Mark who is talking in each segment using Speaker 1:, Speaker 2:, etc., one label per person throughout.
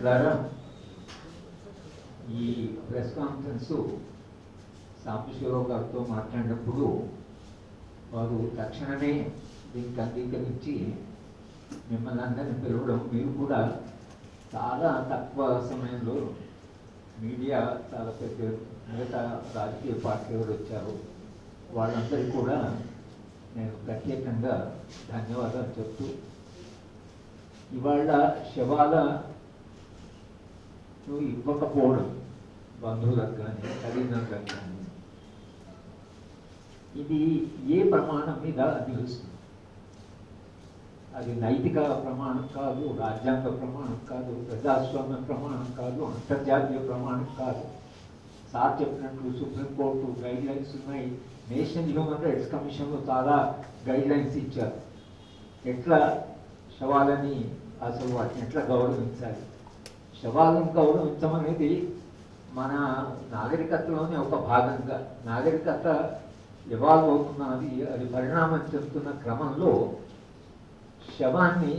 Speaker 1: మిత్రులారా ఈ press conference Sambasivarao గారితో మాట్లాడినప్పుడు వారు తక్షణమే దీనికి అంగీకరించి మిమ్మల్ని అందరినీ పిలవడం మీరు కూడా చాలా తక్కువ సమయంలో మీడియా చాలా పెద్ద మిగతా రాజకీయ పార్టీలు వచ్చారు వాళ్ళందరికీ కూడా నేను ప్రత్యేకంగా ధన్యవాదాలు చెప్తూ ఇవాళ శవాల నువ్వు ఇవ్వకపోవడం బంధువులకు కానీ తల్లిదండ్రులకు కానీ ఇది ఏ ప్రమాణం మీద నిలుస్తుంది అది నైతిక ప్రమాణం కాదు రాజ్యాంగ ప్రమాణం కాదు ప్రజాస్వామ్య ప్రమాణం కాదు అంతర్జాతీయ ప్రమాణం కాదు. సార్ చెప్పినట్లు సుప్రీంకోర్టు గైడ్ లైన్స్ ఉన్నాయి. నేషనల్ హ్యూమన్ రైట్స్ కమిషన్లో చాలా గైడ్ లైన్స్ ఇచ్చారు. ఎట్లా శవాలని అసలు వాటిని ఎట్లా గౌరవించాలి? శవాలను గౌరవించమనేది మన నాగరికతలోనే ఒక భాగంగా నాగరికత ఇవాల్వ్ అవుతున్నది అది పరిణామం చెందుతున్న క్రమంలో శవాన్ని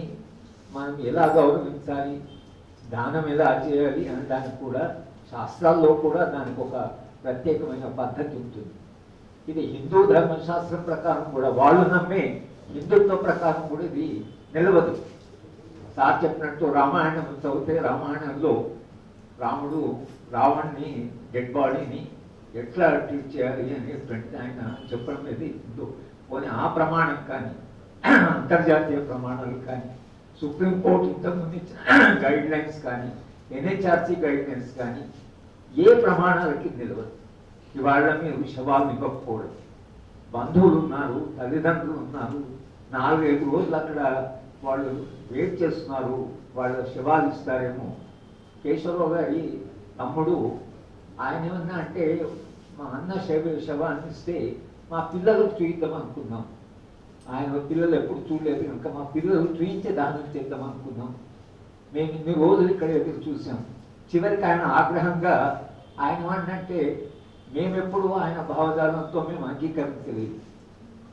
Speaker 1: మనం ఎలా గౌరవించాలి దానం ఎలా చేయాలి అనడానికి కూడా శాస్త్రాల్లో కూడా దానికి ఒక ప్రత్యేకమైన పద్ధతి ఉంటుంది. ఇది హిందూ ధర్మశాస్త్రం ప్రకారం కూడా వాళ్ళు నమ్మే హిందుత్వ ప్రకారం కూడా ఇది నిలవదు. సార్ చెప్పినట్టు రామాయణం చదివితే రామాయణంలో రాముడు రావణ్ణి డెడ్ బాడీని ఎట్లా ట్రీట్ చేయాలి అనేటువంటి ఆయన చెప్పడం అనేది ఉందో. పోనీ ఆ ప్రమాణం కానీ అంతర్జాతీయ ప్రమాణాలు కానీ సుప్రీంకోర్టు ఇంతకుముందు ఇచ్చిన గైడ్ లైన్స్ కానీ ఎన్హెచ్ఆర్సీ గైడ్ లైన్స్ కానీ ఏ ప్రమాణాలకి నిలవదు. ఇవాళ మీరు శవాలను ఇవ్వకపోవడం. బంధువులు ఉన్నారు తల్లిదండ్రులు ఉన్నారు నాలుగైదు రోజులు అక్కడ వాళ్ళు వెయిట్ చేస్తున్నారు వాళ్ళ శవాలు ఇస్తారేమో కేశవరావు గారి తమ్ముడు ఆయన ఏమన్నా అంటే మా అన్న శవ శవాన్ని ఇస్తే మా పిల్లలకు చూయిద్దాం అనుకున్నాం ఆయన పిల్లలు ఎప్పుడు చూడలేదు కనుక మా పిల్లలు చూయించే దానం చేద్దాం అనుకున్నాం మేము ఇన్ని రోజులు ఇక్కడ ఎదురు చూసాం చివరికి ఆయన ఆగ్రహంగా ఆయన ఏమంటే మేమెప్పుడు ఆయన భావజాలంతో మేము అంగీకరించలేదు.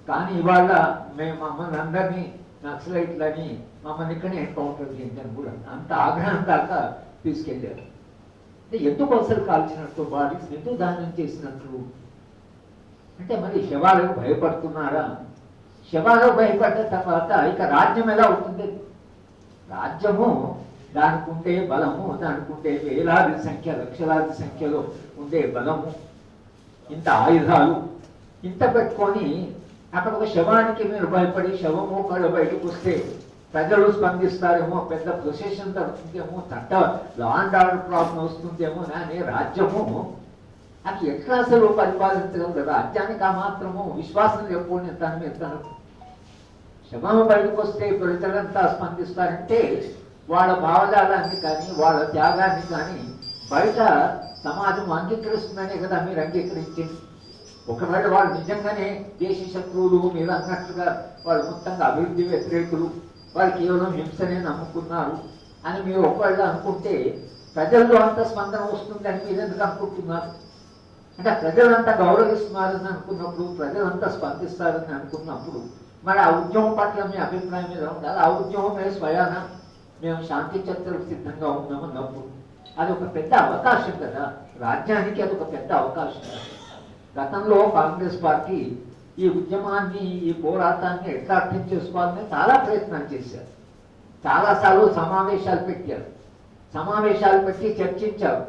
Speaker 1: కానీ ఇవాళ మేము మమ్మల్ని అందరినీ నక్సలైట్లని మమ్మల్ని ఇక్కడనే ఎన్కౌంటర్ చేయించాను కూడా. అంత ఆగ్రహం దాకా తీసుకెళ్ళారు. అంటే ఎందుకు అసలు కాల్చినట్టు బాడీస్ ఎందుకు దానం చేసినట్లు అంటే మరి శవాలకు భయపడుతున్నారా? శవాలకు భయపడ్డ తర్వాత ఇక రాజ్యం ఎలా అవుతుంది రాజ్యము దానికి ఉండే బలము దానికి ఉండే వేలాది సంఖ్య లక్షలాది సంఖ్యలో ఉండే బలము. ఇంత ఆయుధాలు ఇంత పెట్టుకొని అక్కడ ఒక శవానికి మీరు భయపడి శవము కళ్ళు బయటకు వస్తే ప్రజలు స్పందిస్తారేమో పెద్ద ప్రొసెషన్ జరుగుతుందేమో తట్ట లాండ్ ఆర్డర్ ప్రాబ్లం వస్తుందేమో అని రాజ్యము. అది ఎట్లా అసలు పరిపాలించగలదు రాజ్యానికి ఆ మాత్రము విశ్వాసం లేకపోయిన దాని మీద శవము శవం బయటకు వస్తే ప్రజలంతా స్పందిస్తారంటే వాళ్ళ భావజాలాన్ని కానీ వాళ్ళ త్యాగాన్ని కానీ బయట సమాజం అంగీకరిస్తుందనే కదా మీరు అంగీకరించింది. ఒకవేళ వాళ్ళు నిజంగానే దేశ శత్రువులు మీరు అన్నట్లుగా వాళ్ళు మొత్తంగా అభివృద్ధి వ్యతిరేకులు వాళ్ళు కేవలం హింసనే నమ్ముకున్నారు అని మీరు ఒకవేళ అనుకుంటే ప్రజల్లో అంత స్పందన వస్తుందని మీరు ఎందుకు అనుకుంటున్నారు? అంటే ప్రజలంతా గౌరవిస్తున్నారని అనుకున్నప్పుడు ప్రజలంతా స్పందిస్తారని అనుకున్నప్పుడు మరి ఆ ఉద్యమం పట్ల మీ అభిప్రాయం మీద ఉండాలి? ఆ ఉద్యమమే స్వయాన మేము శాంతి చర్చలకు సిద్ధంగా ఉన్నామన్నప్పుడు అది ఒక పెద్ద అవకాశం కదా. రాజ్యానికి అది ఒక పెద్ద అవకాశం గతంలో కాంగ్రెస్ పార్టీ ఈ ఉద్యమాన్ని ఈ పోరాటాన్ని ఎట్లా అర్థం చేసుకోవాలని చాలా ప్రయత్నం చేశారు. చాలాసార్లు సమావేశాలు పెట్టారు. సమావేశాలు పెట్టి చర్చించారు.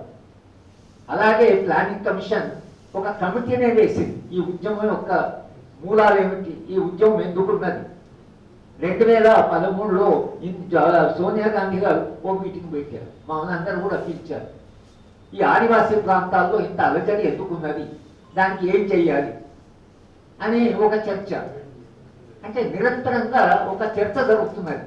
Speaker 1: అలాగే ప్లానింగ్ కమిషన్ ఒక కమిటీనే వేసింది. ఈ ఉద్యమం యొక్క మూలాలు ఏమిటి? ఈ ఉద్యమం ఎందుకున్నది? రెండు వేల పదమూడులో సోనియా గాంధీ గారు ఓ మీటింగ్ పెట్టారు. మమ్మల్ని అందరూ కూడా పిలిచారు. ఈ ఆదివాసీ ప్రాంతాల్లో ఇంత అలజడి ఎందుకున్నది? దానికి ఏం చెయ్యాలి? అని ఒక చర్చ. అంటే నిరంతరంగా ఒక చర్చ జరుగుతున్నది.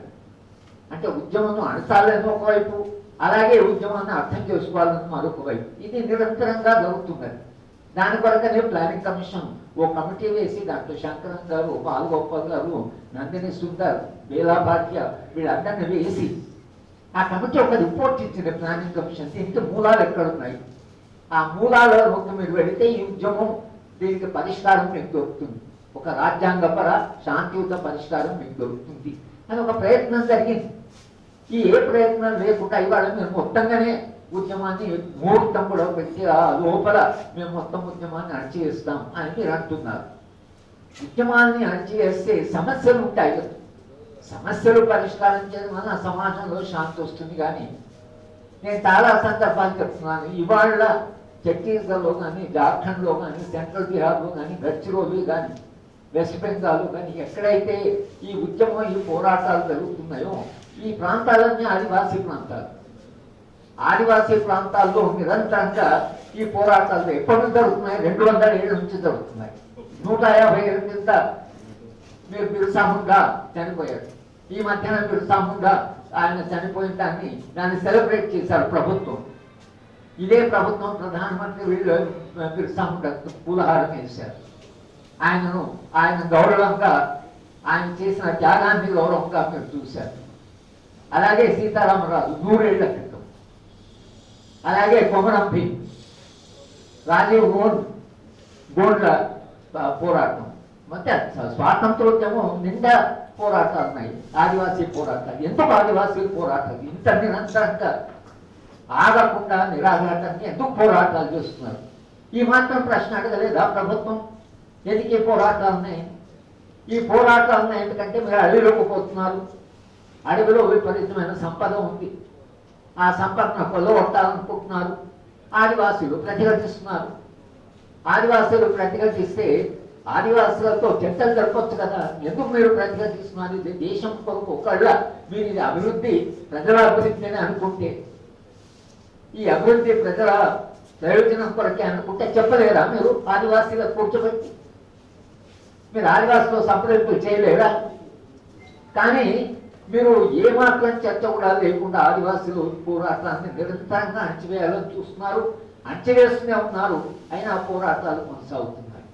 Speaker 1: అంటే ఉద్యమం అణచాలని ఒకవైపు అలాగే ఉద్యమాన్ని అర్థం చేసుకోవాలని మరొక వైపు. ఇది నిరంతరంగా జరుగుతున్నది. దాని కొరకనే ప్లానింగ్ కమిషన్ ఓ కమిటీ వేసి దాంట్లో శంకరం గారు బాలగోపాల్ గారు నందిని సుందర్ బీలాభాగ్య వీళ్ళందరినీ వేసి ఆ కమిటీ ఒక రిపోర్ట్ ఇచ్చింది ప్లానింగ్ కమిషన్. దీనికి మూలాలు ఎక్కడున్నాయి? ఆ మూలాలలోకి మీరు వెళితే ఈ ఉద్యమం దీనికి పరిష్కారం మీకు దొరుకుతుంది. ఒక రాజ్యాంగపర శాంతియుత పరిష్కారం మీకు దొరుకుతుంది. అని ఒక ప్రయత్నం జరిగింది. ఈ ఏ ప్రయత్నం లేకుండా ఇవాళ మీరు మొత్తంగానే ఉద్యమాన్ని ముహూర్తం కూడా పెట్టి ఆ లోపల మేము మొత్తం ఉద్యమాన్ని అణచివేస్తాం అని మీరు అంటున్నారు. ఉద్యమాన్ని అణచివేస్తే సమస్యలు ఉంటాయి సమస్యలు పరిష్కారం చేయడం వల్ల సమాజంలో శాంతి వస్తుంది కానీ నేను చాలా సందర్భాలు చెప్తున్నాను. ఇవాళ ఛత్తీస్గఢ్లో కానీ జార్ఖండ్లో కానీ సెంట్రల్ బీహార్లో కానీ గడ్చిరోలి కానీ వెస్ట్ బెంగాల్ కానీ ఎక్కడైతే ఈ ఉద్యమం ఈ పోరాటాలు జరుగుతున్నాయో ఈ ప్రాంతాలన్నీ ఆదివాసీ ప్రాంతాలు. ఆదివాసీ ప్రాంతాల్లో నిరంతరంగా ఈ పోరాటాలు ఎప్పటి నుంచి జరుగుతున్నాయి? రెండు వందల ఏళ్ళ నుంచి జరుగుతున్నాయి. నూట యాభై ఏళ్ళ కింద మీరు బిర్సాముండా చనిపోయారు. ఈ మధ్యన బిర్సాముండా ఆయన చనిపోయిన దాన్ని దాన్ని సెలబ్రేట్ చేశారు ప్రభుత్వం. ఇదే ప్రభుత్వం ప్రధానమంత్రి వీళ్ళు పూలహారం చేశారు ఆయనను ఆయన గౌరవంగా ఆయన చేసిన త్యాగాన్ని గౌరవంగా మీరు చూశారు. అలాగే సీతారామరాజు నూరేళ్ళ క్రితం. అలాగే కొమరం భీమ్ రాజీవ్ గోల్డ్ గోల్డ్ల పోరాటం. మొత్తం స్వాతంత్రోద్యమం నిండా పోరాటాలు ఉన్నాయి ఆదివాసీ పోరాటాలు. ఎందుకు ఆదివాసీ పోరాటాలు. ఇంత నిరంతరంగా ఆగకుండా నిరాఘాటంగా ఎందుకు పోరాటాలు చేస్తున్నారు? ఈ మాత్రం ప్రశ్న అడగలేదా ప్రభుత్వం? ఎందుకు ఈ పోరాటాలు ఉన్నాయి? ఈ పోరాటాలు ఉన్నాయి ఎందుకంటే మీరు అడవిలోకి పోతున్నారు. అడవిలో విపరీతమైన సంపద ఉంది. ఆ సంపదను కొలగొట్టాలనుకుంటున్నారు ఆదివాసీలు ప్రతిఘటిస్తున్నారు ఆదివాసీలు ప్రతిఘటిస్తే ఆదివాసులతో చర్చలు జరపచ్చు కదా. ఎందుకు మీరు ప్రతిఘటిస్తున్నారు ఇది దేశం కొరకు ఒకళ్ళ మీరు ఇది అభివృద్ధి ప్రజల అభివృద్ధి అని అనుకుంటే. ఈ అభివృద్ధి ప్రజల ప్రయోజనం కొరకే అనుకుంటే చెప్పలేరా మీరు? ఆదివాసీలకు కూర్చోబెట్టి. మీరు ఆదివాసులో సంప్రదింపులు చేయలేరా? కానీ మీరు ఏ చర్చ కూడా లేకుండా ఆదివాసులు పోరాటాన్ని నిరంతరంగా అణచివేయాలని చూస్తున్నారు అణచివేస్తూనే ఉన్నారు. అయినా పోరాటాలు కొనసాగుతున్నాయి.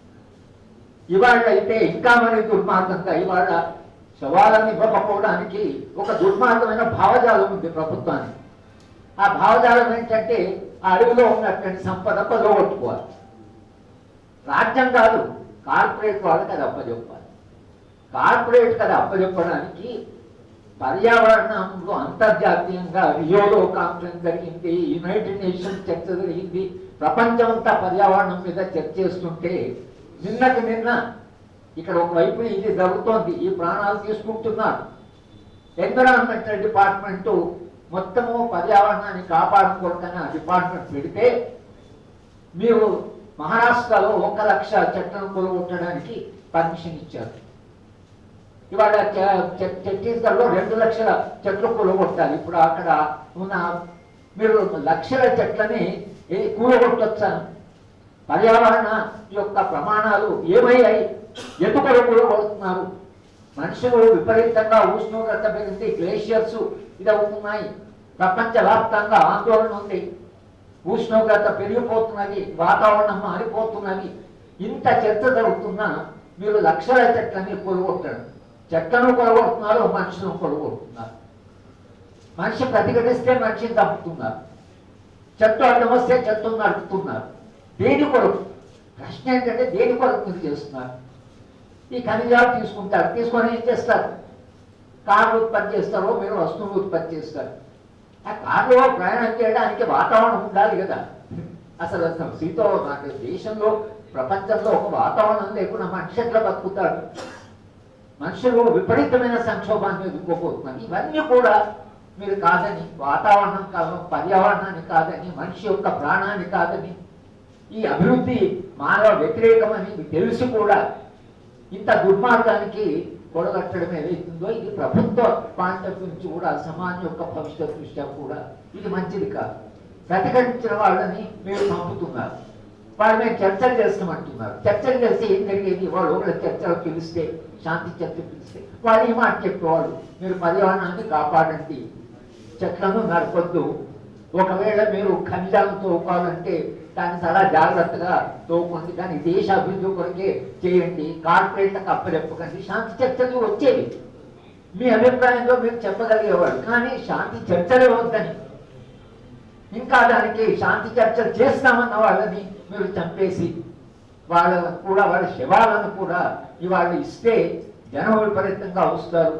Speaker 1: ఇవాళ అయితే ఇంకా మరి దుర్మార్గంగా ఇవాళ శవాలను ఇవ్వకపోవడానికి ఒక దుర్మార్గమైన భావజాలం ఉంది ప్రభుత్వానికి. ఆ భావజాలం ఏంటంటే ఆ అడవిలో ఉన్నటువంటి సంపద కొలగొట్టుకోవాలి రాజ్యం కాదు కార్పొరేట్ వాళ్ళకి అది అప్పచెప్పాలి కార్పొరేట్ కదా అప్పచెప్పడానికి పర్యావరణంలో అంతర్జాతీయంగా రియోలో కాన్ఫరెన్స్ జరిగింది యునైటెడ్ నేషన్స్ చర్చ జరిగింది ప్రపంచమంతా పర్యావరణం మీద చర్చ చేస్తుంటే నిన్నకు నిన్న ఇక్కడ ఒకవైపు ఇది జరుగుతోంది ఈ ప్రాణాలు తీసుకుంటున్నారు. ఎన్విరాన్మెంటల్ డిపార్ట్మెంటు మొత్తము పర్యావరణాన్ని కాపాడుకోవడానికి డిపార్ట్మెంట్ పెడితే మీరు మహారాష్ట్రలో ఒక లక్ష చెట్లను కొలగొట్టడానికి పర్మిషన్ ఇచ్చారు. ఇవాళ చ- చ- ఛత్తీస్గఢ్లో రెండు లక్షల చెట్లు కూలగొట్టాలి. ఇప్పుడు అక్కడ ఉన్న మీరు లక్షల చెట్లని కూలగొట్టొచ్చాను పర్యావరణ యొక్క ప్రమాణాలు ఏమయ్యాయి? ఎందుకు కూలగొడుతున్నారు? మనుషులు విపరీతంగా ఉష్ణోగ్రత పెరిగితే గ్లేషియర్స్ ఇది అవుతున్నాయి ప్రపంచవ్యాప్తంగా ఆందోళన ఉంది. ఉష్ణోగ్రత పెరిగిపోతున్నది వాతావరణం మారిపోతున్నది. ఇంత చెత్త జరుగుతున్నా మీరు లక్షల చెట్లని కొలగొట్టడం చెట్లను కొలగొడుతున్నారు మనుషులను కొలగొడుతున్నారు. మనిషి ప్రతిఘటిస్తే మనిషిని తప్పుతున్నారు చెట్టు అడ్డం వస్తే చెట్టును నడుపుతున్నారు దేని కొరకు? ప్రశ్న ఏంటంటే దేని కొరకు మీరు చేస్తున్నారు? ఈ ఖనిజాలు తీసుకుంటారు. తీసుకొని ఏం చేస్తారు? కార్లు ఉత్పత్తి చేస్తారో మీరు వస్తువులు ఉత్పత్తి చేస్తారు. ఆ కారులో ప్రయాణం చేయడానికి వాతావరణం ఉండాలి కదా. అసలు అసలు సీతో నాకు దేశంలో ప్రపంచంలో ఒక వాతావరణం లేకుండా మనిషి ఎట్లా బతుకుతాడు? మనుషులు విపరీతమైన సంక్షోభాన్ని ఎదుర్కోబోతున్నారు. ఇవన్నీ కూడా మీరు కాదని వాతావరణం కాదు పర్యావరణాన్ని కాదని మనిషి యొక్క ప్రాణాన్ని కాదని ఈ అభివృద్ధి మానవ వ్యతిరేకమని మీకు తెలిసి కూడా. ఇంత దుర్మార్గానికి కొడగట్టడం ఏదైతుందో ఇది ప్రభుత్వ పాయింట్ నుంచి కూడా సమాజం యొక్క భవిష్యత్ దృష్ట్యా కూడా ఇది మంచిది కాదు. ప్రతిఘటించిన వాళ్ళని మీరు పంపుతున్నారు. వాళ్ళు మేము చర్చలు చేస్తామంటున్నారు. చర్చలు చేస్తే ఏం జరిగేది? వాళ్ళు ఒకళ్ళ చర్చలు పిలిస్తే శాంతి చర్చ పిలిస్తే వాళ్ళు ఈ మాట చెప్పేవాళ్ళు మీరు పర్యావరణాన్ని కాపాడండి. చెట్లను నరకొద్దు ఒకవేళ మీరు ఖనిజాలను తోపాలంటే దాన్ని చాలా జాగ్రత్తగా తోకుండి కానీ దేశ అభివృద్ధి కొరకే చేయండి. కార్పొరేట్లకు అప్పచెప్పకండి శాంతి చర్చలు వచ్చేవి. మీ అభిప్రాయంలో మీరు చెప్పగలిగేవాడు కానీ శాంతి చర్చలే వద్దని. ఇంకా దానికి శాంతి చర్చలు చేస్తామన్న వాళ్ళని మీరు చంపేసి వాళ్ళ కూడా వాళ్ళ శవాలను కూడా ఇవాళ ఇస్తే జనం విపరీతంగా వస్తారు.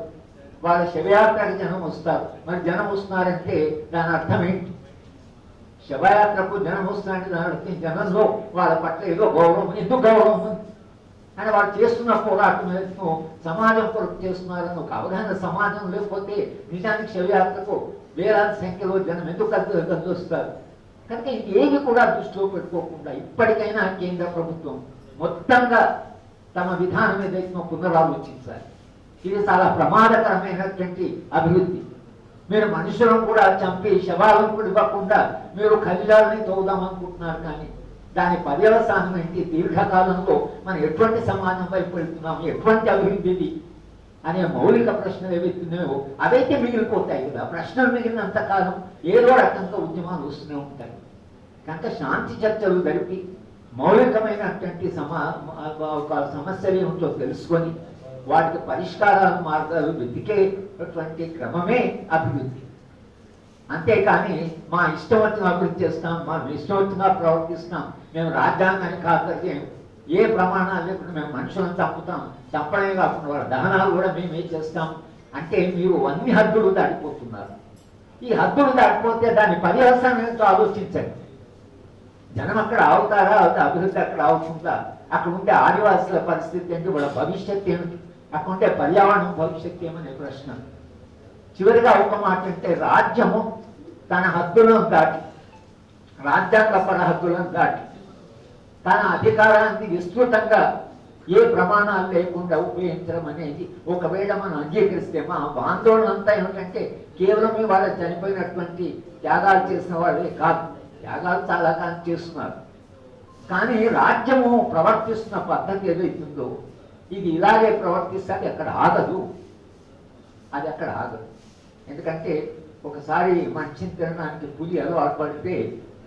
Speaker 1: వాళ్ళ శవయాత్రకు జనం వస్తారు. మరి జనం వస్తున్నారంటే దాని అర్థం ఏంటి? శవయాత్రకు జనం వస్తున్నారంటే దానికి జనంలో వాళ్ళ పట్ల ఏదో గౌరవం ఎందుకు గౌరవం? అని వాళ్ళు చేస్తున్న పోరాటం సమాజం కొరకు చేస్తున్నారని ఒక అవగాహన సమాజం లేకపోతే నిజానికి శవయాత్రకు వేలాది సంఖ్యలో జనం ఎందుకు కలిసి కలిసి వస్తారు కనుక ఏది కూడా దృష్టిలో పెట్టుకోకుండా ఇప్పటికైనా కేంద్ర ప్రభుత్వం మొత్తంగా తమ విధానం ఏదైతే పునరాలోచించాలి. ఇది చాలా ప్రమాదకరమైనటువంటి అభివృద్ధి. మీరు మనుషులను కూడా చంపి శవాలను కూడా ఇవ్వకుండా మీరు ఖనిజాలని తోగుదామనుకుంటున్నారు అనుకుంటున్నారు కానీ దాని పర్యవసానం ఏంటి? దీర్ఘకాలంలో మనం ఎటువంటి సమాజం వైపు వెళ్తున్నాం ఎటువంటి అభివృద్ధి అనే మౌలిక ప్రశ్నలు ఏవైతున్నాయో అవైతే మిగిలిపోతాయి కదా. ప్రశ్నలు మిగిలినంతకాలం ఏదో రకంగా ఉద్యమాలు వస్తూనే ఉంటాయి. కనుక శాంతి చర్చలు జరిపి మౌలికమైనటువంటి సమా ఒక సమస్యలు ఏమిటో తెలుసుకొని వాటికి పరిష్కారాలు మార్గాలు వెతికే అటువంటి క్రమమే అభివృద్ధి. అంతేకాని మా ఇష్టం వచ్చిన అభివృద్ధి చేస్తాం మా ఇష్టం వచ్చిన ప్రవర్తిస్తాం మేము రాజ్యాంగాన్ని కాకపోతే ఏ ప్రమాణాలు లేకుండా మేము మనుషులను చంపుతాం చంపడమే కాకుండా వాళ్ళ దహనాలు కూడా మేమే చేస్తాం. అంటే మీరు అన్ని హద్దులు దాటిపోతున్నారు. ఈ హద్దులు దాటిపోతే దాని పర్యవసానం ఏంటో ఆలోచించండి. జనం అక్కడ ఆవుతారా అవుతా అభివృద్ధి అక్కడ అవుతుందా అక్కడ ఉండే ఆదివాసుల పరిస్థితి ఏంటి వాళ్ళ భవిష్యత్తు ఏమిటి అక్కడ పర్యావరణం భవిష్యత్తు ఏమనే ప్రశ్న. చివరిగా ఒక మాట అంటే రాజ్యము తన హద్దులను దాటి రాజ్యాంగపర హద్దులను దాటి తన అధికారాన్ని విస్తృతంగా ఏ ప్రమాణాలు లేకుండా ఉపయోగించడం అనేది ఒకవేళ మనం అంగీకరిస్తే మా ఆందోళన అంతా ఏమిటంటే కేవలం వాళ్ళ చనిపోయినటువంటి త్యాగాలు చేసిన వాళ్ళే కాదు త్యాగాలు చాలా కానీ చేస్తున్నారు. కానీ రాజ్యము ప్రవర్తిస్తున్న పద్ధతి ఏదైతుందో ఇది ఇలాగే ప్రవర్తిస్తే అది అక్కడ ఆగదు. అది అక్కడ ఆగదు. ఎందుకంటే ఒకసారి మనిషిని తినడానికి పులి అలవాటు పడితే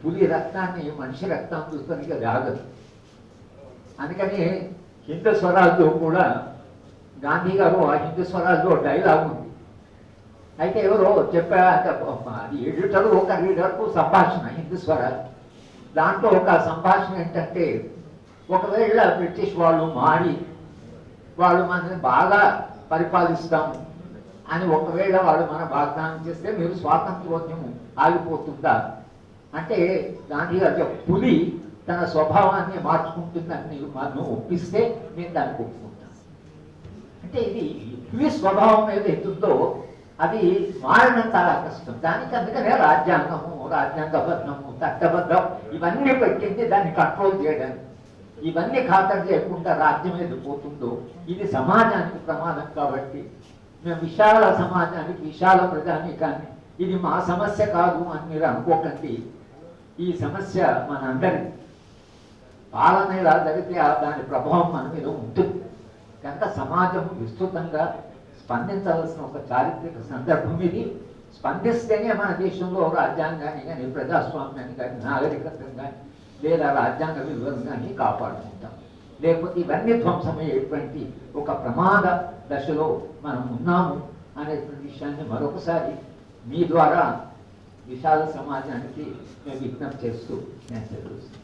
Speaker 1: పులి రక్తాన్ని మనిషి రక్తం చూస్తానికి అది ఆగదు. అందుకని హిందూ స్వరాజ్లో కూడా గాంధీ గారు ఆ హిందూ స్వరాజ్లో డైలాగ్ ఉంది. అయితే ఎవరో చెప్పా అది ఎడిటర్ ఒక రీడర్కు సంభాషణ హిందూ స్వరాజ్ దాంట్లో ఒక సంభాషణ ఏంటంటే ఒకవేళ బ్రిటిష్ వాళ్ళు మారి వాళ్ళు మనల్ని బాగా పరిపాలిస్తాము అని ఒకవేళ వాళ్ళు మన వాగ్దానం చేస్తే మీరు స్వాతంత్రోద్యమం ఆగిపోతుందా? అంటే గాంధీ గారు పులి తన స్వభావాన్ని మార్చుకుంటుందని మనం ఒప్పిస్తే నేను దానికి ఒప్పుకుంటాను అంటే ఇది పులి స్వభావం ఏదైతుందో అది మారడం చాలా కష్టం. దానికి అందుకనే రాజ్యాంగము రాజ్యాంగబద్ధము చట్టబద్ధం ఇవన్నీ పెట్టింది దాన్ని కంట్రోల్ చేయడానికి. ఇవన్నీ ఖాతరు చేయకుండా రాజ్యం ఏది పోతుందో? ఇది సమాజానికి ప్రమాదం కాబట్టి మేము విశాల సమాజానికి విశాల ప్రజానీకాన్ని ఇది మా సమస్య కాదు అని మీరు అనుకోకండి. ఈ సమస్య మనందరి పాలన ఇలా జరిగితే ఆ దాని ప్రభావం మన మీద ఉంటుంది. కనుక సమాజం విస్తృతంగా స్పందించవలసిన ఒక చారిత్రక సందర్భం ఇది. స్పందిస్తేనే మన దేశంలో రాజ్యాంగాన్ని కానీ ప్రజాస్వామ్యాన్ని కానీ నాగరికతను కానీ లేదా రాజ్యాంగ విలువలను కాపాడుకుంటాం. లేకపోతే ఇవన్నీ ధ్వంసమయ్యేటువంటి ఒక ప్రమాద దశలో మనం ఉన్నాము అనేటువంటి విషయాన్ని మరొకసారి మీ ద్వారా విశాల సమాజానికి మేము విజ్ఞప్తి చేస్తూ నేను తెలుస్తాను